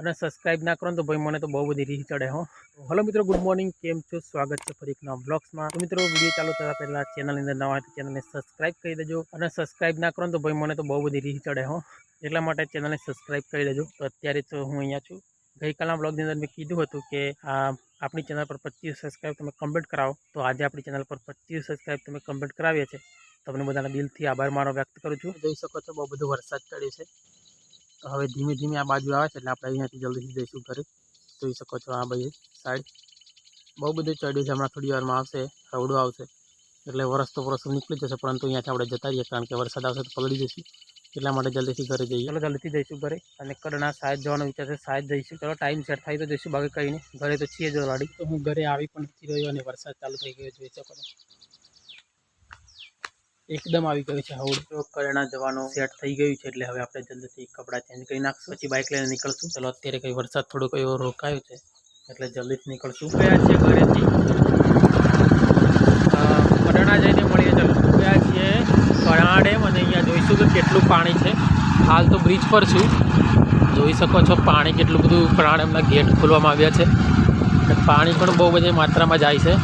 અને સબસ્ક્રાઇબ ના કરો તો ભાઈ મને તો બહુ બધી રીહ ચડે હો. હલો મિત્રો ગુડ મોર્નિંગ કેમ છો? સ્વાગત છે ફરી એક નવા બ્લોગ્સમાં તો મિત્રો વીડિયો ચાલુ થતા પહેલાં ચેનલની અંદર નવા હોય તો ચેનલને સબસ્ક્રાઇબ કરી દેજો અને સબસ્ક્રાઈબ ના કરો તો ભાઈ મને તો બહુ બધી રીહ ચડે હો. એટલા માટે ચેનલને સબસ્ક્રાઇબ કરી દેજો. તો અત્યારે તો હું અહીંયા છું. ગઈકાલના બ્લોગની અંદર મેં કીધું હતું કે, આ આપણી ચેનલ પર પચીસ સબસ્ક્રાઇબ તમે કમ્પ્લીટ કરાવો. તો આજે આપણી ચેનલ પર પચીસ સબસ્ક્રાઇબ તમે કમ્પ્લીટ કરાવીએ છીએ. તમને બધાના દિલથી આભાર મારો વ્યક્ત કરું છું. જોઈ શકો છો બહુ બધો વરસાદ પડ્યો છે. તો હવે ધીમે ધીમે આ બાજુ આવે છે એટલે આપણે અહીંયાથી જલ્દીથી જઈશું ઘરે જોઈ શકો છો આ બધી સાઈડ બહુ બધું ચડ્યું છે હમણાં થોડી વારમાં આવશે રવડું આવશે. એટલે વરસ તો વરસ નીકળી જશે પરંતુ અહીંયાથી આપણે જતા રહીએ કારણ કે વરસાદ આવશે તો પલળી જઈશું એટલા માટે જલ્દીથી ઘરે જઈએ. ચલો જલ્દીથી જઈશું ઘરે. અને કડના સાહેબ જવાનો વિચાર છે સાહેબ જઈશું. ચલો ટાઈમ સેટ થાય તો જઈશું બાકી કહીને નહીં. ઘરે તો છીએ જો ઓલરેડી તો હું ઘરે આવી પણ નથી રહ્યો અને વરસાદ ચાલુ થઈ ગયો જોઈ શકો એકદમ આવી ગયું છે હવડ તો કરણા જવાનું સેટ થઈ ગયું છે એટલે હવે આપણે જલ્દીથી કપડાં ચેન્જ કરી નાખશું. પછી બાઇક લઈને નીકળશું. ચલો, અત્યારે કંઈ વરસાદ થોડોક એવો રોકાયો છે, એટલે જલ્દીથી નીકળશું. ગયા છીએ ઘરેથી. કરણા જઈને મળીએ. ચાલો, ગયા છીએ કરણા ડેમ અને અહીંયા જોઈશું કે કેટલું પાણી છે. હાલ તો બ્રિજ પર છું. જોઈ શકો છો પાણી કેટલું બધું કરણા એમના ગેટ ખોલવામાં આવ્યા છે. પાણી પણ બહુ બધી માત્રામાં જાય છે.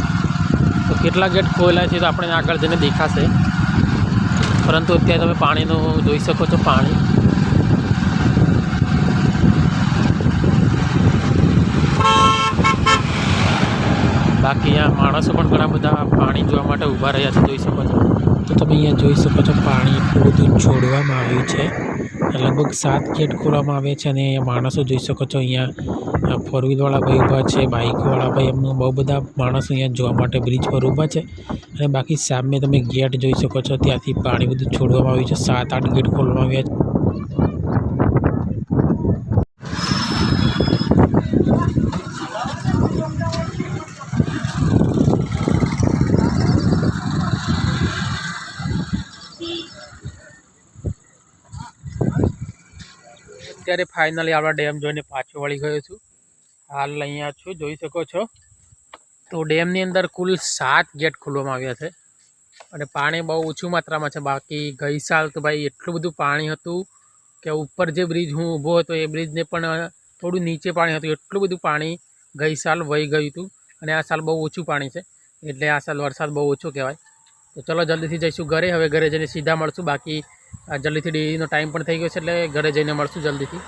તો કેટલા ગેટ ખોલ્યા છે તો આપણે આગળ જઈને દેખાશે. પરંતુ અત્યારે તમે પાણીનું જોઈ શકો છો, પાણી. બાકી અહીંયા માણસો પણ ઘણા બધા પાણી જોવા માટે ઊભા રહ્યા છે, જોઈ શકો છો. તો તમે અહીંયા જોઈ શકો છો, પાણી બધું છોડવામાં આવ્યું છે. લગભગ સાત ગેટ ખોલવામાં આવે છે અને માણસો જોઈ શકો છો અહીંયા ફોર વ્હીલવાળા ભાઈ ઊભા છે, બાઇકવાળા ભાઈ, એમનું બહુ બધા માણસો અહીંયા જોવા માટે બ્રિજ પર ઊભા છે. અને બાકી સામે તમે ગેટ જોઈ શકો છો, ત્યાંથી પાણી બધું છોડવામાં આવ્યું છે, સાત આઠ ગેટ ખોલવામાં આવ્યા છે. અત્યારે ફાઇનલી આપણા ડેમ જોઈને પાછો વળી ગયો છું. હાલ અહીંયા છું, જોઈ શકો છો. તો ડેમની અંદર કુલ સાત ગેટ ખોલવામાં આવ્યા છે. અને પાણી બહુ ઓછું માત્રામાં છે. બાકી ગઈ સાલ તો ભાઈ એટલું બધું પાણી હતું કે ઉપર જે બ્રિજ હું ઊભો હતો, એ બ્રિજને પણ થોડું નીચે પાણી હતું. એટલું બધું પાણી ગઈ સાલ વહી ગયું હતું. અને આ સાલ બહુ ઓછું પાણી છે. એટલે આ સાલ વરસાદ બહુ ઓછો કહેવાય. તો ચલો જલ્દીથી જઈશું ઘરે. હવે ઘરે જઈને સીધા મળશું. બાકી જલ્દીથી ડીનો ટાઈમ પણ થઈ ગયો છે એટલે ઘરે જઈને મળશું જલ્દીથી.